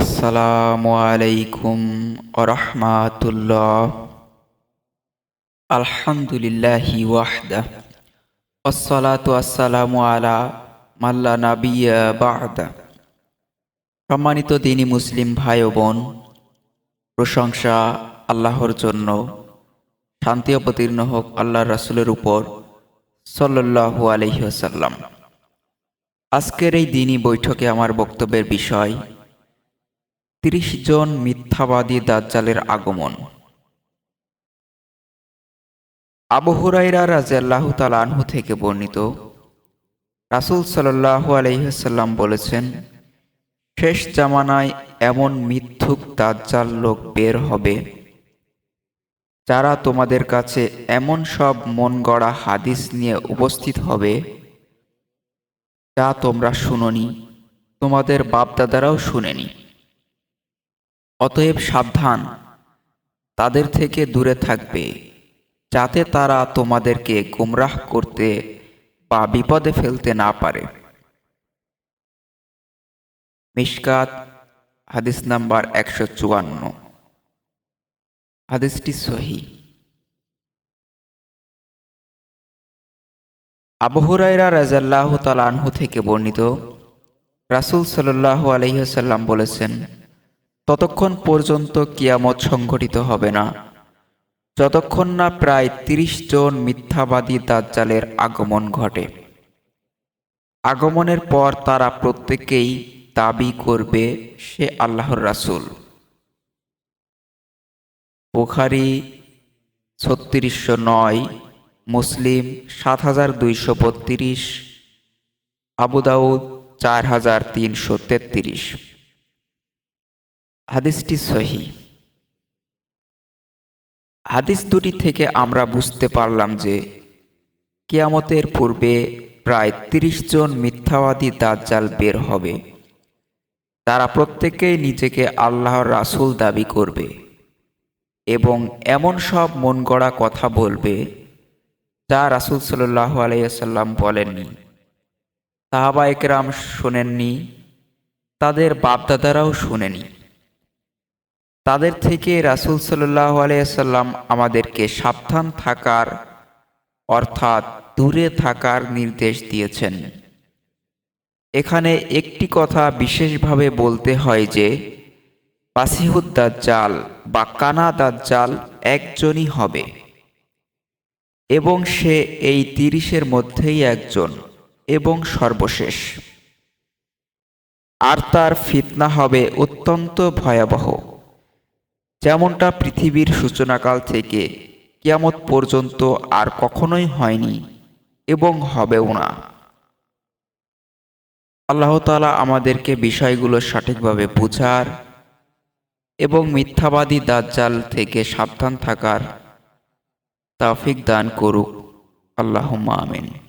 আসসালামু আলাইকুম আরহামাতুল্লাহ আলহামদুলিল্লাহি ওয়াহদা। আসসালাতু আসসালামু আলা মাল্লা নাবিয়া বাদা। সম্মানিত দিনী মুসলিম ভাই ও বোন, প্রশংসা আল্লাহর জন্য, শান্তি অবতীর্ণ হোক আল্লাহ রাসূলের উপর সাল্লাল্লাহু আলাইহি ওয়াসাল্লাম। আজকের এই দিনই বৈঠকে আমার বক্তব্যের বিষয় তিরিশ জন মিথ্যাবাদী দাজ্জালের আগমন। আবু হুরাইরা রাজিয়াল্লাহু তাআলা আনহু থেকে বর্ণিত, রাসূল সাল্লাল্লাহু আলাইহি বলেছেন, শেষ জামানায় এমন মিথ্যুক দাজ্জাল লোক বের হবে, যারা তোমাদের কাছে এমন সব মন গড়া হাদিস নিয়ে উপস্থিত হবে, যা তোমরা শুনোনি, তোমাদের বাপদাদারাও শুনেনি। অতএব সাবধান। তাদের থেকে দূরে থাকবে, যাতে তারা তোমাদেরকে গুমরাহ করতে বা বিপদে ফেলতে না পারে। মিশকাত, হাদিস নাম্বার একশো চুয়ান্ন। হাদিসটি সহি। আবহুরাইরা রাজাল্লাহ তালানহু থেকে বর্ণিত, রাসুল সাল্লাহ আলহিহাল্লাম বলেছেন ততক্ষণ পর্যন্ত কিয়ামত সংঘটিত হবে না। যতক্ষণ না প্রায় তিরিশ জন মিথ্যাবাদী দাজ্জালের আগমন ঘটে। আগমনের পর তারা প্রত্যেকেই দাবি করবে, সে আল্লাহর রাসুল। বুখারি ছত্রিশশো নয়, মুসলিম সাত হাজার দুইশো বত্রিশ আবুদাউদ চার হাজার তিনশো তেত্রিশ। হাদিসটি সহি। হাদিস দুটি থেকে আমরা বুঝতে পারলাম যে, কেয়ামতের পূর্বে প্রায় তিরিশ জন মিথ্যাবাদী দাজ্জাল বের হবে। তারা প্রত্যেকেই নিজেকে আল্লাহর রাসুল দাবি করবে এবং এমন সব মন গড়া কথা বলবে যা রাসুল সাল্লাহ আলাইসাল্লাম বলেননি। সাহাবা একরাম শোনেননি, তাদের বাপদাদারাও শোনেনি। তাদের থেকে রাসুল সাল্লাহ আলাইসাল্লাম আমাদেরকে সাবধান থাকার, অর্থাৎ দূরে থাকার নির্দেশ দিয়েছেন। এখানে একটি কথা বিশেষভাবে বলতে হয় যে পাসিহুদ্দাজ্জাল বা কানা দাজ্জাল একজনই হবে এবং সে এই তিরিশের মধ্যেই একজন এবং সর্বশেষ। আর তার ফিতনা হবে অত্যন্ত ভয়াবহ। যেমনটা পৃথিবীর সূচনাকাল থেকে কিয়ামত পর্যন্ত আর কখনোই হয়নি এবং হবেও না। আল্লাহ তালা আমাদেরকে বিষয়গুলো সঠিকভাবে বুঝার এবং মিথ্যাবাদী দাজ্জাল থেকে সাবধান থাকার তাফিক দান করুক। আল্লাহ আমিন।